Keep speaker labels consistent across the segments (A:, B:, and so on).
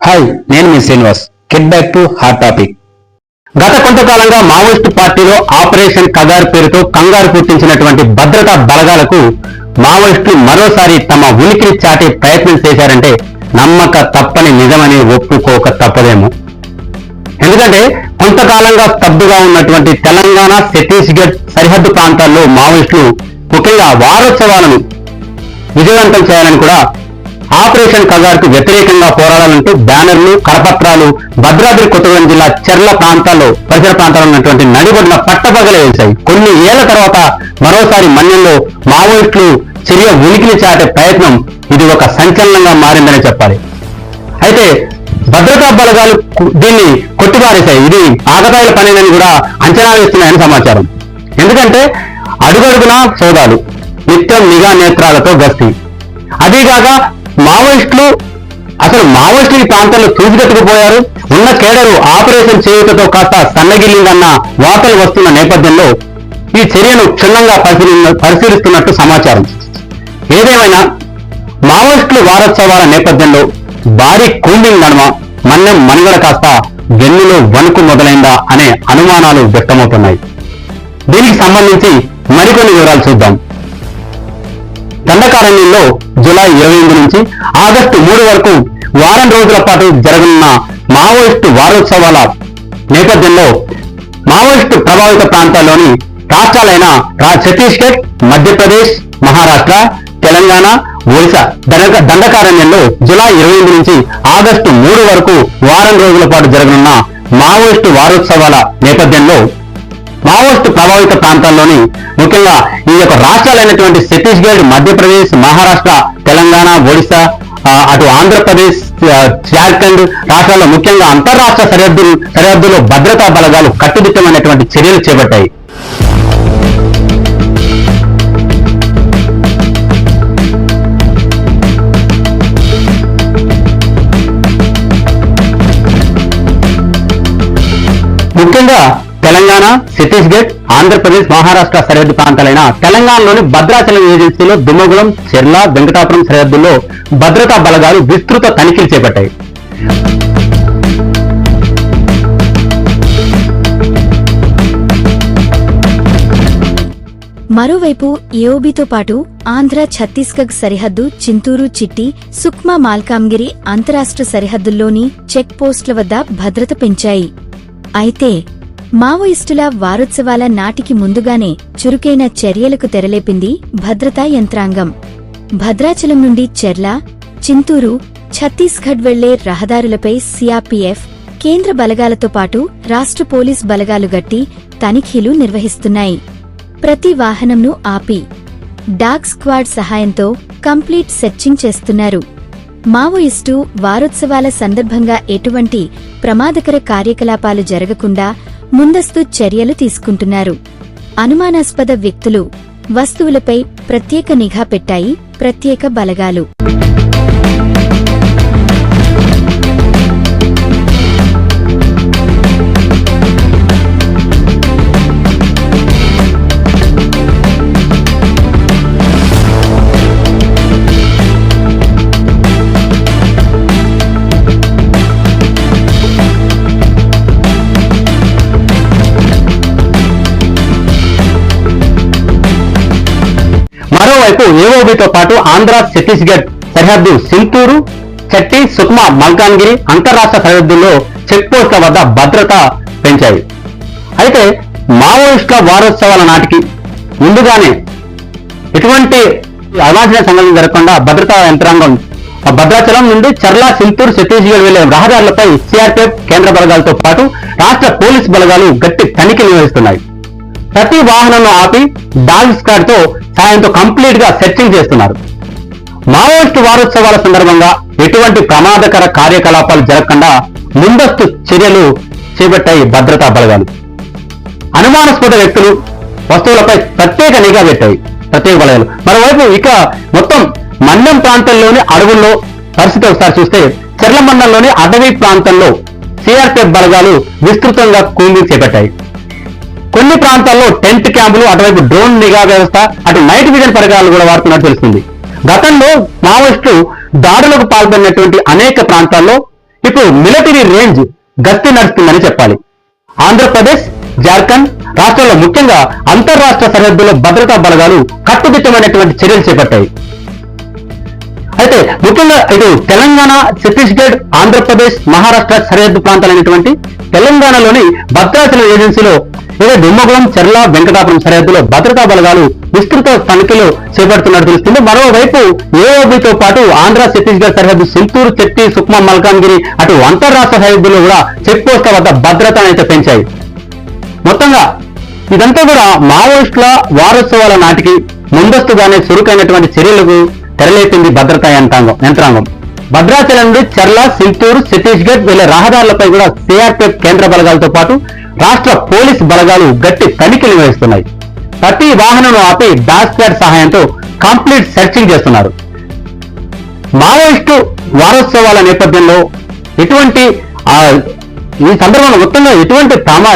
A: Hi నేను మీ శ్రీనివాస్. కిడ్ బ్యాక్ టు హాట్ టాపిక్ గత కొంతకాలంగా మావోయిస్టు పార్టీలో ఆపరేషన్ కగారు పేరుతో కంగారు పుట్టించినటువంటి భద్రతా బలగాలకు మావోయిస్టులు మరోసారి తమ ఉనికిని చాటే ప్రయత్నం చేశారంటే నమ్మక తప్పని నిజమని ఒప్పుకోక తప్పదేమో. ఎందుకంటే కొంతకాలంగా స్తబ్దుగా ఉన్నటువంటి తెలంగాణ ఛత్తీస్గఢ్ సరిహద్దు ప్రాంతాల్లో మావోయిస్టులు ముఖ్యంగా వారోత్సవాలను విజయవంతం చేయాలని కూడా ఆపరేషన్ కగార్కు వ్యతిరేకంగా పోరాడాలంటూ బ్యానర్లు కరపత్రాలు భద్రాద్రి కొత్తగూడెం జిల్లా చెర్ల ప్రాంతాల్లో పరిసర ప్రాంతాల్లో ఉన్నటువంటి నడిబడిన పట్టపగలే వేశాయి. కొన్ని ఏళ్ళ తర్వాత మరోసారి మన్యంలో మావోయిస్టులు చర్య ఉనికిని చాటే ప్రయత్నం ఇది ఒక సంచలనంగా మారిందని చెప్పాలి. అయితే భద్రతా బలగాలు దీన్ని కొట్టిపారేశాయి. ఇది ఆగతాయిల పనేనని కూడా అంచనా వేస్తున్నాయని సమాచారం. ఎందుకంటే అడుగడుగున సోదాలు నిత్యం నిఘా నేత్రాలతో గస్తీ. అదీగాక మావోయిస్టులు అసలు మావోయిస్టులు ఈ ప్రాంతంలో తూచిగట్టుకుపోయారు ఉన్న కేడరు ఆపరేషన్ చేయుటతో కాస్త సన్నగిల్లిందన్న వార్తలు వస్తున్న నేపథ్యంలో ఈ చర్యను క్షుణ్ణంగా పరిశీలిస్తున్నట్టు సమాచారం. ఏదేమైనా మావోయిస్టులు వారోత్సవాల నేపథ్యంలో భారీ కూంబింగ్ నడుమ మన్నెం మనుగడ కాస్త వెన్నులో వణుకు మొదలైందా అనే అనుమానాలు వ్యక్తమవుతున్నాయి. దీనికి సంబంధించి మరికొన్ని వివరాలు చూద్దాం. దండకారణ్యంలో జులై ఇరవై ఎనిమిది నుంచి ఆగస్టు మూడు వరకు వారం రోజుల పాటు జరగనున్న మావోయిస్టు వారోత్సవాల నేపథ్యంలో మావోయిస్టు ప్రభావిత ప్రాంతాల్లోని రాష్ట్రాలైన ఛత్తీస్గఢ్ మధ్యప్రదేశ్ మహారాష్ట్ర తెలంగాణ ఒడిశా దండక దండకారణ్యంలో జూలై ఇరవై ఎనిమిది నుంచి ఆగస్టు మూడు వరకు వారం రోజుల పాటు జరగనున్న మావోయిస్టు వారోత్సవాల నేపథ్యంలో మావోయిస్టు ప్రభావిత ప్రాంతాల్లోని ముఖ్యంగా ఈ యొక్క రాష్ట్రాలైనటువంటి ఛత్తీస్గఢ్ మధ్యప్రదేశ్ మహారాష్ట్ర తెలంగాణ ఒడిశా అటు ఆంధ్రప్రదేశ్ జార్ఖండ్ రాష్ట్రాల్లో ముఖ్యంగా అంతర్రాష్ట్ర సరిహద్దు సరిహద్దులో భద్రతా బలగాలు కట్టుదిట్టమైనటువంటి చర్యలు చేపట్టాయి. ముఖ్యంగా తెలంగాణ ఛత్తీస్గఢ్ ఆంధ్రప్రదేశ్ మహారాష్ట్ర సరిహద్దు ప్రాంతాలైన తెలంగాణలోని భద్రాచలం ఏజెన్సీలో దుమ్మగుళం చెర్ల వెంకటాపురం సరిహద్దుల్లో భద్రతా బలగాలు విస్తృత తనిఖీలు చేపట్టాయి.
B: మరోవైపు ఏఓబితో పాటు ఆంధ్ర ఛత్తీస్గఢ్ సరిహద్దు చింతూరు చిట్టి సుక్మా మాల్కాంగిరి అంతరాష్ట్ర సరిహద్దుల్లోని చెక్ పోస్టుల వద్ద భద్రత పెంచాయి. అయితే మావోయిస్టుల వారోత్సవాల నాటికి ముందుగానే చురుకైన చర్యలకు తెరలేపింది భద్రతా యంత్రాంగం. భద్రాచలం నుండి చెర్ల చింతూరు ఛత్తీస్గఢ్ వెళ్ళే రహదారులపై సిఆర్పీఎఫ్ కేంద్ర బలగాలతో పాటు రాష్ట్ర పోలీస్ బలగాలు గట్టి తనిఖీలు నిర్వహిస్తున్నాయి. ప్రతి వాహనంను ఆపి డాగ్ స్క్వాడ్ సహాయంతో కంప్లీట్ సెర్చింగ్ చేస్తున్నారు. మావోయిస్టు వారోత్సవాల సందర్భంగా ఎటువంటి ప్రమాదకర కార్యకలాపాలు జరగకుండా ముందస్తు చర్యలు తీసుకుంటున్నారు. అనుమానాస్పద వ్యక్తులు వస్తువులపై ప్రత్యేక నిఘా పెట్టాయి ప్రత్యేక బలగాలు.
A: మరోవైపు ఏఓబితో పాటు ఆంధ్ర ఛత్తీస్గఢ్ సరిహద్దు సింతూరు చట్టి సుక్మా మల్కాన్గిరి అంతర్రాష్ట్ర సరిహద్దుల్లో చెక్పోస్టుల వద్ద భద్రత పెంచాయి. అయితే మావోయిస్టుల వారోత్సవాల నాటికి ముందుగానే ఎటువంటి అవాంఛనీయ సంఘటన జరగకుండా భద్రతా యంత్రాంగం భద్రాచలం నుండి చర్ల సింతూరు ఛత్తీస్గఢ్ వెళ్ళే రహదారులపై సిఆర్పీఎఫ్ కేంద్ర బలగాలతో పాటు రాష్ట్ర పోలీస్ బలగాలు గట్టి తనిఖీలు నిర్వహిస్తున్నాయి. ప్రతి వాహనంలో ఆపి డాగ్ స్క్వాడ్తో సాయంతో కంప్లీట్గా సెర్చింగ్ చేస్తున్నారు. మావోయిస్టు వారోత్సవాల సందర్భంగా ఎటువంటి ప్రమాదకర కార్యకలాపాలు జరగకుండా ముందస్తు చర్యలు చేపట్టాయి భద్రతా బలగాలు. అనుమానాస్పద వ్యక్తులు వస్తువులపై ప్రత్యేక నిఘా పెట్టాయి. ప్రత్యేక బలగాలు మరోవైపు ఇక మొత్తం మండం ప్రాంతంలోని అడవుల్లో పరిస్థితి ఒకసారి చూస్తే చెర్ల మండలంలోని అటవీ ప్రాంతంలో సిఆర్పిఎఫ్ బలగాలు విస్తృతంగా కూంబింగ్ చేపట్టాయి. కొన్ని ప్రాంతాల్లో టెంట్ క్యాంపులు అటువైపు డ్రోన్ నిఘా వ్యవస్థ అటు నైట్ విజన్ పరికరాలు కూడా వాడుతున్నట్టు తెలుస్తుంది. గతంలో మావోయిస్టులు దాడులకు పాల్పడినటువంటి అనేక ప్రాంతాల్లో ఇప్పుడు మిలిటరీ రేంజ్ గస్తీ నడుస్తుందని చెప్పాలి. ఆంధ్రప్రదేశ్ జార్ఖండ్ రాష్ట్రంలో ముఖ్యంగా అంతర్రాష్ట్ర సరిహద్దుల్లో భద్రతా బలగాలు కట్టుదిట్టమైనటువంటి చర్యలు చేపట్టాయి. అయితే ముఖ్యంగా ఇటు తెలంగాణ ఛత్తీస్గఢ్ ఆంధ్రప్రదేశ్ మహారాష్ట్ర సరిహద్దు ప్రాంతాలైనటువంటి తెలంగాణలోని భద్రాచలం ఏజెన్సీలో ఇక దుమ్మగూడెం చెర్ల వెంకటాపురం సరిహద్దులో భద్రతా బలగాలు విస్తృత తనిఖీలు చేపడుతున్నట్టు తెలుస్తుంది. మరోవైపు ఏఓబితో పాటు ఆంధ్ర ఛత్తీస్గఢ్ సరిహద్దు సింతూరు చెట్టి సుక్మా మల్కాన్గిరి అటు అంతర్రాష్ట్ర సరిహద్దులో కూడా చెక్ పోస్టుల వద్ద భద్రతను అయితే పెంచాయి. మొత్తంగా ఇదంతా కూడా మావోయిస్టుల వారోత్సవాల నాటికి ముందస్తుగానే చురుకైనటువంటి చర్యలకు తెరలేపింది భద్రతా యంత్రాంగం యంత్రాంగం. భద్రాచలం నుండి చర్ల సింతూరు ఛత్తీస్గఢ్ వెళ్ళే రహదారులపై కూడా సిఆర్పీఎఫ్ కేంద్ర బలగాలతో పాటు రాష్ట్ర పోలీస్ బలగాలు గట్టి తనిఖీలు నిర్వహిస్తున్నాయి. ప్రతి వాహనం ఆపి డాష్ ప్యాడ్ సహాయంతో కంప్లీట్ సెర్చింగ్ చేస్తున్నారు. మావోయిస్టు వారోత్సవాల నేపథ్యంలో ఎటువంటి ఈ సందర్భంలో మొత్తంగా ఎటువంటి ప్రమా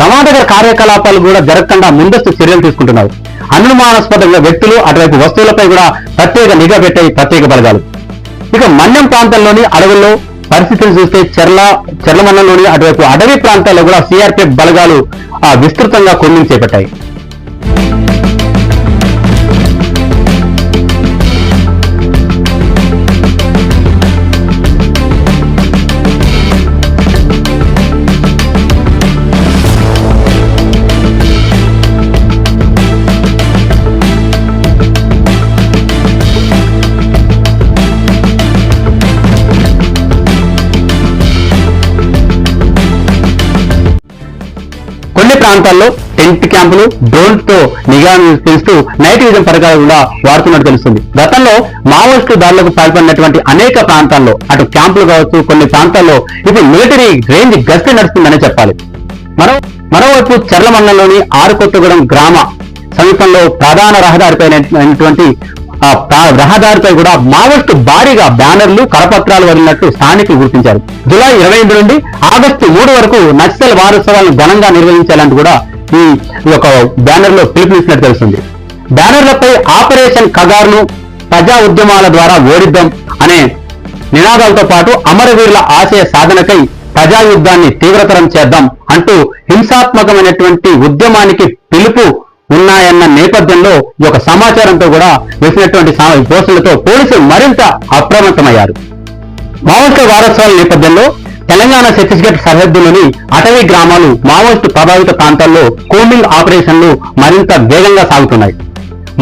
A: ప్రమాదకర కార్యకలాపాలు కూడా జరగకుండా ముందస్తు చర్యలు తీసుకుంటున్నారు. అనుమానాస్పద వ్యక్తులు అటువైపు వస్తువులపై కూడా ప్రత్యేక నిఘా పెట్టాయి ప్రత్యేక బలగాలు. ఇక మన్యం ప్రాంతంలోని అడవుల్లో పరిస్థితులు చూస్తే చెర్ల చెర్ల మండలంలోని అటువైపు అడవి ప్రాంతాల్లో కూడా సిఆర్పిఎఫ్ బలగాలు ఆ, విస్తృతంగా కొమ్మింగ్ చేపట్టాయి. ప్రాంతాల్లో టెంట్ క్యాంపులు డ్రోన్తో నిఘా పెంచుతూ నైట్ విజన్ పరికరాలు కూడా వాడుతున్నట్టు తెలుస్తుంది. గతంలో మావోయిస్టు దాడులకు పాల్పడినటువంటి అనేక ప్రాంతాల్లో అటు క్యాంపులు కావచ్చు కొన్ని ప్రాంతాల్లో ఇది మిలిటరీ రేంజ్ గస్తీ నడుస్తుందనే చెప్పాలి. మరో మరోవైపు చర్ల మండలంలోని ఆరుకొత్తగూడెం గ్రామ సమీపంలో ప్రధాన రహదారిపై అయినటువంటి ఆ రహదారిపై కూడా మావోయిస్టు భారీగా బ్యానర్లు కరపత్రాలు వదిలినట్టు స్థానికులు గుర్తించారు. జూలై ఇరవై ఎనిమిది నుండి ఆగస్టు మూడు వరకు నక్సల్ వారోత్సవాలను ఘనంగా నిర్వహించాలని కూడా ఈ యొక్క బ్యానర్లో పిలుపునిచ్చినట్టు తెలుస్తుంది. బ్యానర్లపై ఆపరేషన్ కగార్ను ప్రజా ఉద్యమాల ద్వారా ఓడిద్దాం అనే నినాదాలతో పాటు అమరవీరుల ఆశయ సాధనకై ప్రజా యుద్ధాన్ని తీవ్రతరం చేద్దాం అంటూ హింసాత్మకమైనటువంటి ఉద్యమానికి పిలుపు ఉన్నాయన్న నేపథ్యంలో ఈ యొక్క సమాచారంతో కూడా వేసినటువంటి పోస్టులతో పోలీసులు మరింత అప్రమత్తమయ్యారు. మావోయిస్టు వారోత్సవాల నేపథ్యంలో తెలంగాణ ఛత్తీస్గఢ్ సరిహద్దులోని అటవీ గ్రామాలు మావోయిస్టు ప్రభావిత ప్రాంతాల్లో కూంబింగ్ ఆపరేషన్లు మరింత వేగంగా సాగుతున్నాయి.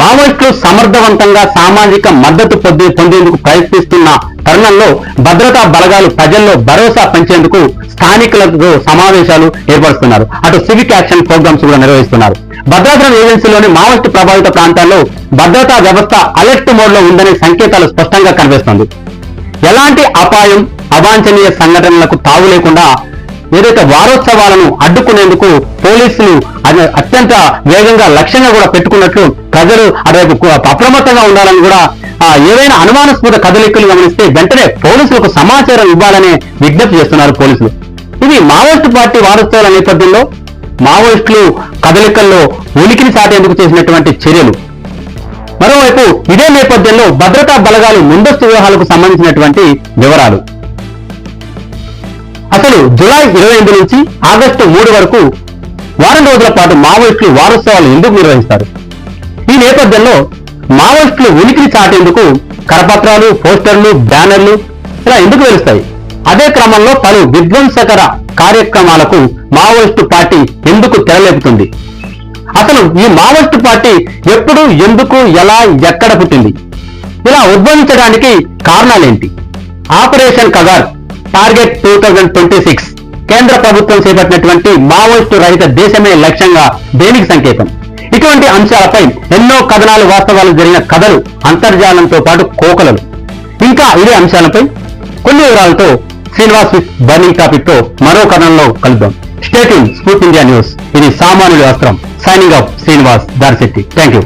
A: మావోయిస్టులు సమర్థవంతంగా సామాజిక మద్దతు పొంది పొందేందుకు ప్రయత్నిస్తున్న తరుణంలో భద్రతా బలగాలు ప్రజల్లో భరోసా పెంచేందుకు స్థానికులతో సమావేశాలు ఏర్పరుస్తున్నారు. అటు సివిక్ యాక్షన్ ప్రోగ్రామ్స్ కూడా నిర్వహిస్తున్నారు. భద్రాచలం ఏజెన్సీలోని మావోయిస్టు ప్రభావిత ప్రాంతాల్లో భద్రతా వ్యవస్థ అలర్ట్ మోడ్లో ఉందనే సంకేతాలు స్పష్టంగా కనిపిస్తుంది. ఎలాంటి అపాయం అవాంఛనీయ సంఘటనలకు తావు లేకుండా ఏదైతే వారోత్సవాలను అడ్డుకునేందుకు పోలీసులు అత్యంత వేగంగా లక్ష్యంగా కూడా పెట్టుకున్నట్లు ప్రజలు అటువైపు అప్రమత్తంగా ఉండాలని కూడా ఏవైనా అనుమానాస్పద కదలికలు గమనిస్తే వెంటనే పోలీసులకు సమాచారం ఇవ్వాలని విజ్ఞప్తి చేస్తున్నారు పోలీసులు. ఇది మావోయిస్టు పార్టీ వారోత్సవాల నేపథ్యంలో మావోయిస్టులు కదలికల్లో ఉనికిని సాటేందుకు చేసినటువంటి చర్యలు. మరోవైపు ఇదే నేపథ్యంలో భద్రతా బలగాలు ముందస్తు వ్యూహాలకు సంబంధించినటువంటి వివరాలు. అసలు జులై ఇరవై ఐదు నుంచి ఆగస్టు మూడు వరకు వారం రోజుల పాటు మావోయిస్టులు వారోత్సవాలు ఎందుకు నిర్వహిస్తారు? ఈ నేపథ్యంలో మావోయిస్టులు ఉనికిని చాటేందుకు కరపత్రాలు పోస్టర్లు బ్యానర్లు ఇలా ఎందుకు వెలుస్తాయి? అదే క్రమంలో పలు విధ్వంసకర కార్యక్రమాలకు మావోయిస్టు పార్టీ ఎందుకు తెరలేపుతుంది? అసలు ఈ మావోయిస్టు పార్టీ ఎప్పుడు ఎందుకు ఎలా ఎక్కడ పుట్టింది? ఇలా ఉద్భవించడానికి కారణాలేంటి? Operation Kagar target two thousand twenty six కేంద్ర ప్రభుత్వం చేపట్టినటువంటి మావోయిస్టు రహిత దేశమే లక్ష్యంగా దేనికి సంకేతం? ఇటువంటి అంశాలపై ఎన్నో కథనాలు వాస్తవాలు జరిగిన కథలు అంతర్జాలంతో పాటు కోకలలు. ఇంకా ఇదే అంశాలపై కొన్ని వివరాలతో శ్రీనివాస్ విత్ బర్నింగ్ టాపిక్తో మరో కథనంలో కలుద్దాం. స్టేట్ స్ఫూర్తి ఇండియా న్యూస్. ఇది సామాన్యుడి అస్త్రం. Signing off Srinivas Darishetti. Thank you